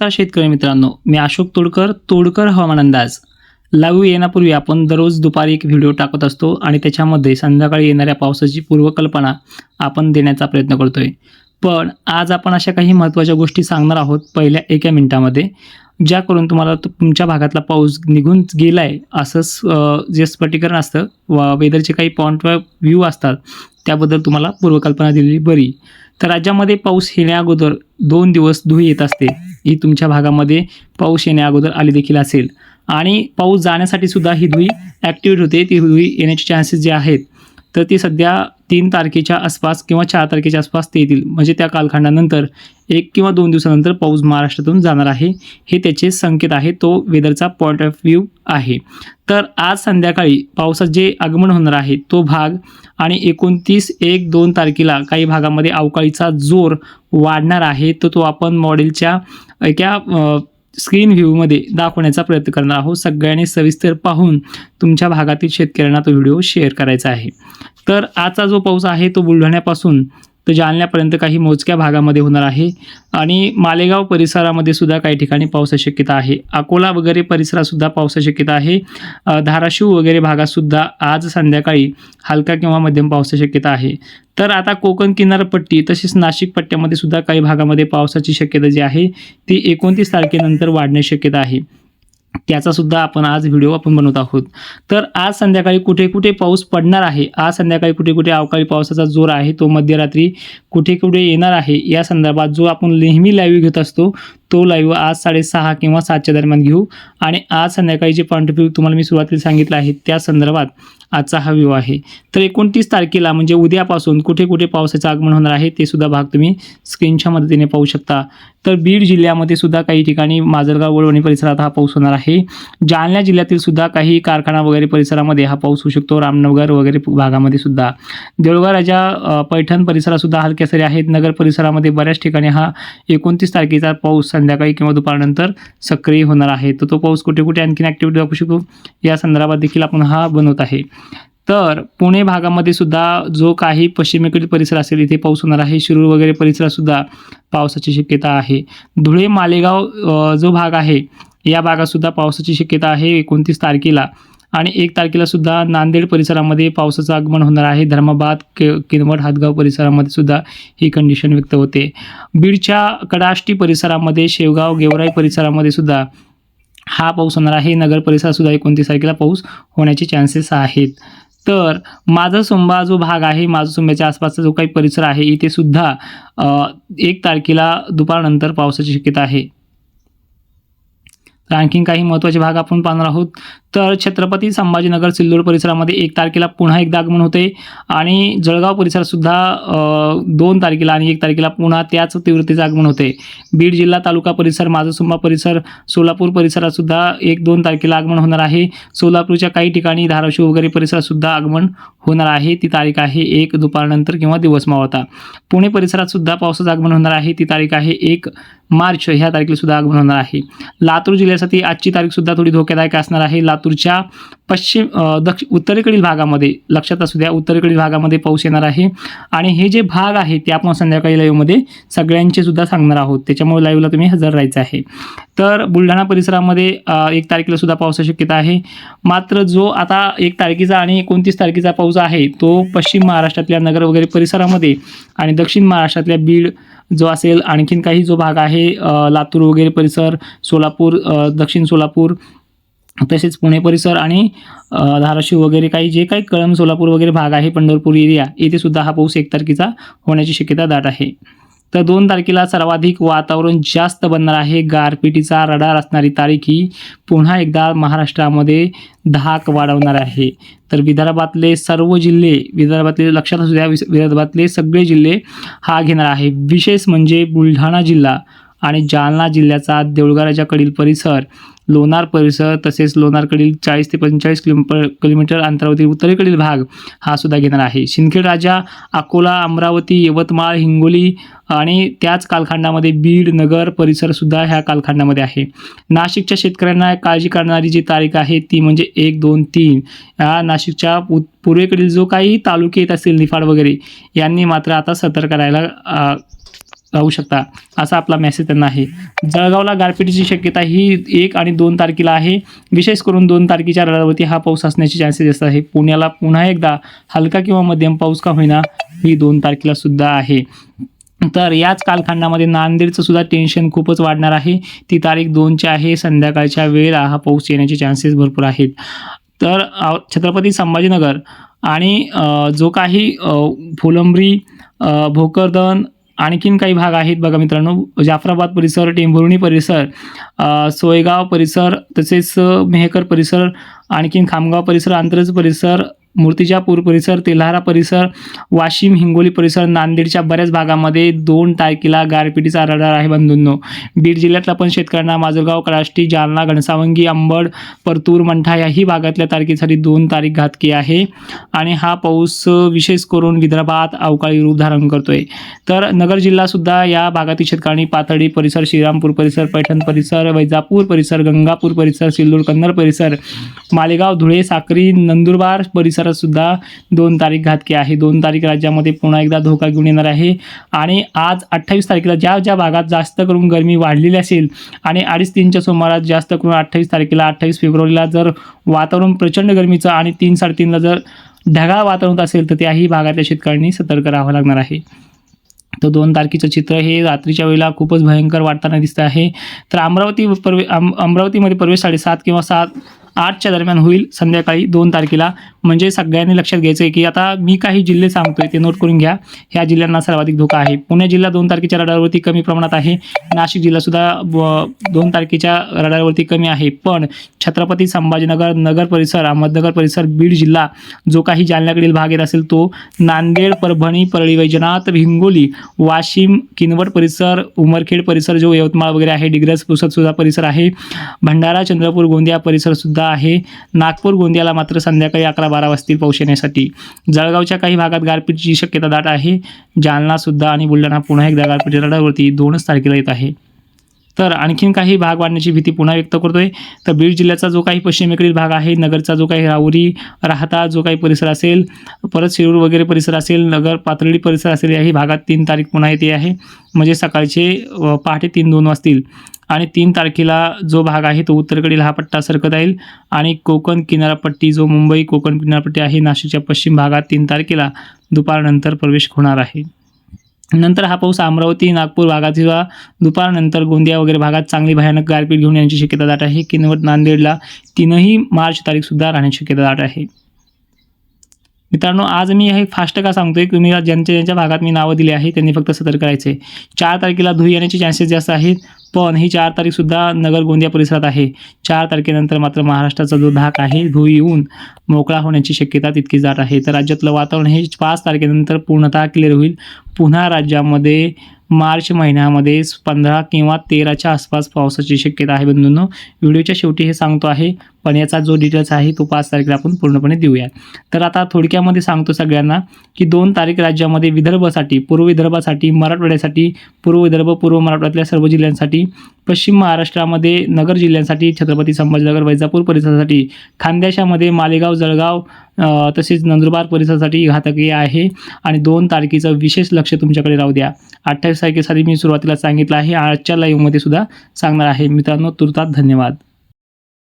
नमस्कार शेतकरी मित्रांनो मी अशोक तोडकर तोडकर हवामान अंदाज. लागू येण्यापूर्वी आपण दररोज दुपारी एक व्हिडिओ टाकत असतो आणि त्याच्यामध्ये संध्याकाळी येणाऱ्या पावसाची पूर्वकल्पना आपण देण्याचा प्रयत्न करतोय. पण आज आपण अशा काही महत्त्वाच्या गोष्टी सांगणार आहोत पहिल्या एका मिनिटामध्ये ज्या करून तुम्हाला तुमच्या भागातला पाऊस निघून गेलाय असं जे स्पष्टीकरण असतं व वेदरचे काही पॉईंट व्ह्यू असतात त्याबद्दल तुम्हाला पूर्वकल्पना दिलेली बरी. तर राज्यामध्ये पाऊस येण्याअगोदर दोन दिवस धुळी येत असते. ही तुमच्या भागामध्ये पाऊस येण्या अगोदर आली देखील असेल. आणि पाऊस जाण्यासाठी सुद्धा ही धुई ॲक्टिवेट होते. ती धुई येण्याचे चान्सेस जे आहेत तर ती सध्या तीन तारखेच्या आसपास किंवा चार तारखेच्या आसपास ते येतील. म्हणजे त्या कालखंडानंतर एक किंवा दोन दिवसानंतर पाऊस महाराष्ट्रातून जाणार आहे. हे त्याचे संकेत आहे. तो वेदरचा पॉईंट ऑफ व्ह्यू आहे. तर आज संध्याकाळी पावसात जे आगमन होणार आहे तो भाग आणि एकोणतीस एक दोन तारखेला काही भागामध्ये अवकाळीचा जोर वाढणार आहे. तर तो आपण मॉडेलच्या एका स्क्रीन व्ह्यूमध्ये दाखवण्याचा प्रयत्न करणार आहोत. सगळ्यांनी सविस्तर पाहून तुमच्या भागातील शेतकऱ्यांना तो व्हिडिओ शेअर करायचा आहे. तर आजचा जो पाऊस आहे तो बुलढाण्यापासून तर जालन्यापर्यंत काही मोजक्या भागामध्ये होणार आहे. आणि मालेगाव परिसरामध्ये सुद्धा काही ठिकाणी पावसाची शक्यता आहे. अकोला वगैरे परिसरातसुद्धा पावसा पावसाची शक्यता आहे. धाराशिव वगैरे भागातसुद्धा आज संध्याकाळी हलका किंवा मध्यम पावसाची शक्यता आहे. तर आता कोकण किनारपट्टी तसेच नाशिक पट्ट्यामध्ये सुद्धा काही भागामध्ये पावसाची शक्यता जी आहे ती एकोणतीस तारखेनंतर वाढण्याची शक्यता आहे. त्याचा सुद्धा आपण आज व्हिडिओ आपण बनवत आहोत. तर आज संध्याकाळी कुठे कुठे पाऊस पडणार आहे? आज संध्याकाळी कुठे कुठे अवकाळी पावसाचा जोर आहे? तो मध्यरात्री कुठे कुठे येणार आहे? या संदर्भात जो आपण नेहमी लाईव्ह घेत असतो तो लाईव्ह आज साडेसहा किंवा सातच्या दरम्यान घेऊ. आणि आज संध्याकाळी जे पॉईंट ऑफ व्ह्यू तुम्हाला मी सुरुवातीला सांगितलं आहे त्या संदर्भात आजचा हा व्ह्यू आहे. तर एकोणतीस तारखेला म्हणजे उद्यापासून कुठे कुठे पावसाचं आगमन होणार आहे ते सुद्धा भाग तुम्ही स्क्रीनच्या मदतीने पाहू शकता. तर बीड जिल्ह्यामध्ये सुद्धा काही ठिकाणी माजलगाव वळवणी परिसरात हा पाऊस होणार आहे. जालना जिल्ह्यातील सुद्धा काही कारखाना वगैरे परिसरामध्ये हा पाऊस होऊ शकतो. रामनगर वगैरे भागामध्ये सुद्धा. देऊळगाव राजा पैठण परिसरात सुद्धा हलक्या सरी आहेत. नगर परिसरामध्ये बऱ्याच ठिकाणी हा एकोणतीस तारखेचा पाऊस संध्याकाळी किंवा दुपारनंतर सक्रिय होणार आहे. तर तो पाऊस कुठे कुठे आणखीन ॲक्टिव्हिटी दाखवू शकतो? या संदर्भात देखील आपण हा बनवत आहे. तर पुणे भागामध्ये सुद्धा जो काही पश्चिमेकडील परिसर असेल इथे पाऊस होणार आहे. शिरूर वगैरे परिसरातसुद्धा पावसाची शक्यता आहे. धुळे मालेगाव जो भाग आहे या भागातसुद्धा पावसाची शक्यता आहे. एकोणतीस तारखेला आणि एक तारखेला सुद्धा नांदेड परिसरामध्ये पावसाचं आगमन होणार आहे. धर्माबाद के किनवट हातगाव परिसरामध्ये सुद्धा ही कंडिशन व्यक्त होते. बीडच्या कडाष्टी परिसरामध्ये शेवगाव गेवराई परिसरामध्ये सुद्धा हा पाऊस होणार आहे. नगर परिसरसुद्धा एकोणतीस तारखेला पाऊस होण्याचे चान्सेस आहेत. तर माझा सुंबा जो भाग आहे माझा सोंब्याच्या आसपासचा जो काही परिसर आहे इथे सुद्धा एक तारखेला दुपारनंतर पावसाची शक्यता आहे. तर आणखीन काही महत्त्वाचे भाग आपण पाहणार आहोत. तर छत्रपती संभाजीनगर सिल्लोड परिसरामध्ये एक तारखेला पुन्हा एकदा आगमन होते आणि जळगाव परिसरसुद्धा दोन तारखेला आणि एक तारखेला पुन्हा त्याच तीव्रतेचं आगमन होते. बीड जिल्हा तालुका परिसर माझसुंबा परिसर सोलापूर परिसरातसुद्धा एक दोन तारखेला आगमन होणार आहे. सोलापूरच्या काही ठिकाणी धाराशिव वगैरे परिसरातसुद्धा आगमन होणार आहे. ती तारीख आहे एक दुपारनंतर किंवा दिवस मावळता पुणे परिसरातसुद्धा पावसाचं आगमन होणार आहे. ती तारीख आहे एक मार्च ह्या तारखेला सुद्धा आगमन होणार आहे. लातूर जिल्ह्यासाठी आजची तारीख सुद्धा थोडी धोक्यादायक असणार आहे. लातूरच्या पश्चिम दक्ष उत्तरेकडील भागामध्ये लक्षात असू द्या उत्तरेकडील भागामध्ये पाऊस येणार आहे. आणि हे जे भाग आहे ते आपण संध्याकाळी लाईव्हमध्ये सगळ्यांचे सुद्धा सांगणार आहोत. त्याच्यामुळे लाईव्हला तुम्ही हजर राहायचं आहे. तर बुलढाणा परिसरामध्ये एक तारखेला सुद्धा पावसाची शक्यता आहे. मात्र जो आता एक तारखेचा आणि एकोणतीस तारखेचा पाऊस आहे तो पश्चिम महाराष्ट्रातल्या नगर वगैरे परिसरामध्ये आणि दक्षिण महाराष्ट्रातल्या बीड जो असेल आणखीन काही जो भाग आहे लातूर वगैरे परिसर सोलापूर दक्षिण सोलापूर तसेच पुणे परिसर आणि धाराशिव वगैरे काही जे काही कळम सोलापूर वगैरे भाग आहे पंढरपूर एरिया येथे सुद्धा हा पाऊस एक तारखेचा होण्याची शक्यता दाट आहे. तर दोन तारखेला सर्वाधिक वातावरण जास्त बनणार आहे. गारपिटीचा रडार असणारी तारीख ही पुन्हा एकदा महाराष्ट्रामध्ये धाक वाढवणार आहे. तर विदर्भातले सर्व जिल्हे विदर्भातले लक्षात असू द्या विदर्भातले सगळे जिल्हे हा घेणार आहे. विशेष म्हणजे बुलढाणा जिल्हा आणि जालना जिल्ह्याचा देऊळगाराच्याकडील परिसर लोणार परिसर तसेच लोणारकडील चाळीस ते पंचेचाळीस किलोमीटर किलोमीटर अंतरावरील उत्तरेकडील भाग हा सुद्धा घेणार आहे. सिंदखेड राजा अकोला अमरावती यवतमाळ हिंगोली आणि त्याच कालखंडामध्ये बीड नगर परिसरसुद्धा ह्या कालखंडामध्ये आहे. नाशिकच्या शेतकऱ्यांना काळजी करणारी जी तारीख आहे ती म्हणजे एक दोन तीन. या नाशिकच्या पूर्वेकडील जो काही तालुके येत असतील निफाड वगैरे यांनी मात्र आता सतर्क राहायला राहू शकता असा आपला मेसेज त्यांना आहे. जळगावला गारपिटीची शक्यता ही एक आणि दोन तारखेला आहे. विशेष करून दोन तारखेच्या रडावरती हा पाऊस असण्याची चान्सेस जास्त आहे. पुण्याला पुन्हा एकदा हलका किंवा मध्यम पाऊस का होईना ही दोन तारखेला सुद्धा आहे. तर याच कालखंडामध्ये नांदेडचं सुद्धा टेन्शन खूपच वाढणार आहे. ती तारीख दोनची आहे. संध्याकाळच्या वेळेला हा पाऊस येण्याचे चान्सेस भरपूर आहेत. तर छत्रपती संभाजीनगर आणि जो काही फुलंब्री भोकरदन आणखीन काही भाग आहेत बघा मित्रांनो. जाफराबाद परिसर टेंभुर्णी परिसर सोयगाव परिसर तसेच मेहकर परिसर आणखीन खामगाव परिसर आंतरज परिसर मूर्तिजापूर परिसर तेल्हारा परिसर वाशिम हिंगोली परिसर नांदेडच्या बऱ्याच भागामध्ये दोन तारखेला गारपिटीचा रडार आहे बंधूंनो. बीड जिल्ह्यातल्या पण शेतकऱ्यांना माजलगाव कळाष्टी जालना घनसावंगी अंबड परतूर मंठा याही भागातल्या तारखेसाठी दोन तारीख घातकी आहे आणि हा पाऊस विशेष करून विदर्भात अवकाळी रूप धारण करतोय. तर नगर जिल्हासुद्धा या भागातील शेतकऱ्यांनी पाथडी परिसर श्रीरामपूर परिसर पैठण परिसर वैजापूर परिसर गंगापूर परिसर सिल्लूर कन्नड परिसर मालेगाव धुळे साक्री नंदुरबार परिसर परिसरात सुद्धा दोन तारीख घातकी आहे. दोन तारीख राज्यामध्ये पुन्हा एकदा धोका घेऊन येणार आहे. आणि आज अठ्ठावीस तारखेला ज्या ज्या भागात जास्त करून गरमी वाढलेली असेल आणि अडीच तीनच्या सुमारास जास्त करून अठ्ठावीस तारखेला अठ्ठावीस फेब्रुवारीला जर वातावरण प्रचंड गरमीचं आणि तीन साडेतीनला जर ढगाळ वातावरण असेल तर त्याही भागातल्या शेतकऱ्यांनी सतर्क राहावं लागणार आहे. तर दोन तारखेचं चित्र हे रात्रीच्या वेळेला खूपच भयंकर वाटताना दिसतं आहे. तर अमरावती प्रवे अम अमरावतीमध्ये प्रवेश साडेसात किंवा सात आठच्या दरम्यान होईल. संध्याकाळी दोन तारखेला म्हणजे सगळ्यांनी लक्षात घ्यायचं आहे की आता मी काही जिल्हे सांगतोय ते नोट करून घ्या. ह्या जिल्ह्यांना सर्वाधिक धोका आहे. पुणे जिल्हा दोन तारखेच्या रडारवरती कमी प्रमाणात आहे. नाशिक जिल्हासुद्धा ब- दोन तारखेच्या रडारवरती कमी आहे. पण छत्रपती संभाजीनगर नगर परिसर अहमदनगर परिसर बीड जिल्हा जो काही जालन्याकडील भाग येत असेल तो नांदेड परभणी परळी वैजनाथ हिंगोली वाशिम किनवट परिसर उमरखेड परिसर जो यवतमाळ वगैरे आहे डिग्रस पुसद सुद्धा परिसर आहे. भंडारा चंद्रपूर गोंदिया परिसर सुद्धा आहे. नागपूर गोंदियाला मात्र संध्याकाळी अकरा बारा वाजतील पाऊस येण्यासाठी. जळगावच्या काही भागात गारपीटची शक्यता दाट आहे. जालना सुद्धा आणि बुलढाणा पुन्हा एकदा गारपीट रडावरती दोनच तारखेला येत आहे. तर आणखीन काही भाग वाढण्याची भीती पुन्हा व्यक्त करतोय. तर बीड जिल्ह्याचा जो काही पश्चिमेकडील भाग आहे नगरचा जो काही राहुरी राहता जो काही परिसर असेल परत शिरूर वगैरे परिसर असेल नगर पातळी परिसर असेल याही भागात तीन तारीख पुन्हा येते आहे. म्हणजे सकाळचे पहाटे तीन दोन वाजतील. आणि तीन तारखेला जो भाग आहे तो उत्तरेकडील हा पट्टा सरकत येईल आणि कोकण किनारपट्टी जो मुंबई कोकण किनारपट्टी आहे नाशिकच्या पश्चिम भागात तीन तारखेला दुपारनंतर प्रवेश होणार आहे. नंतर हा पाऊस अमरावती नागपूर भागात किंवा दुपारनंतर गोंदिया वगैरे भागात चांगली भयानक गारपीट घेऊन येण्याची शक्यता दाट आहे. किनवट नांदेडला तीनही मार्च तारीखसुद्धा राहण्याची शक्यता दाट आहे. मित्रांनो आज मी हे फास्ट का सांगतोय? तुम्ही ज्यांच्या ज्यांच्या भागात मी नावं दिली आहे त्यांनी फक्त सतर्क करायचे चार तारखेला धुई येण्याचे चान्सेस जास्त आहेत. पण ही चार तारीखसुद्धा नगर गोंदिया परिसरात आहे. चार तारखेनंतर मात्र महाराष्ट्राचा जो धाक आहे धुई येऊन मोकळा होण्याची शक्यता तितकी जात आहे. तर राज्यातलं वातावरण हे पाच तारखेनंतर पूर्णतः क्लिअर होईल. पुन्हा राज्यामध्ये मार्च महिन्यामध्ये पंधरा किंवा तेराच्या आसपास पावसाची शक्यता आहे बंधूंनो. व्हिडिओच्या शेवटी हे सांगतो आहे पण याचा जो डिटेल्स आहे तो पाच तारखेला आपण पूर्णपणे देऊया तर आता थोडक्यामध्ये सांगतो सगळ्यांना की दोन तारीख राज्यामध्ये विदर्भासाठी पूर्व विदर्भासाठी मराठवाड्यासाठी पूर्व विदर्भ पूर्व मराठवाड्यातल्या सर्व जिल्ह्यांसाठी पश्चिम महाराष्ट्रामध्ये नगर जिल्ह्यांसाठी छत्रपती संभाजीनगर वैजापूर परिसरासाठी खानदेशामध्ये मालेगाव जळगाव तसेच नंदुरबार परिसरासाठी घातकीय आहे. आणि दोन तारखेचं विशेष लक्ष तुमच्याकडे राहू द्या. अठ्ठावीस तारखेसाठी मी सुरुवातीला सांगितलं आहे. आजच्या लाईव्हमध्ये सुद्धा सांगणार आहे. मित्रांनो तुर्तात धन्यवाद.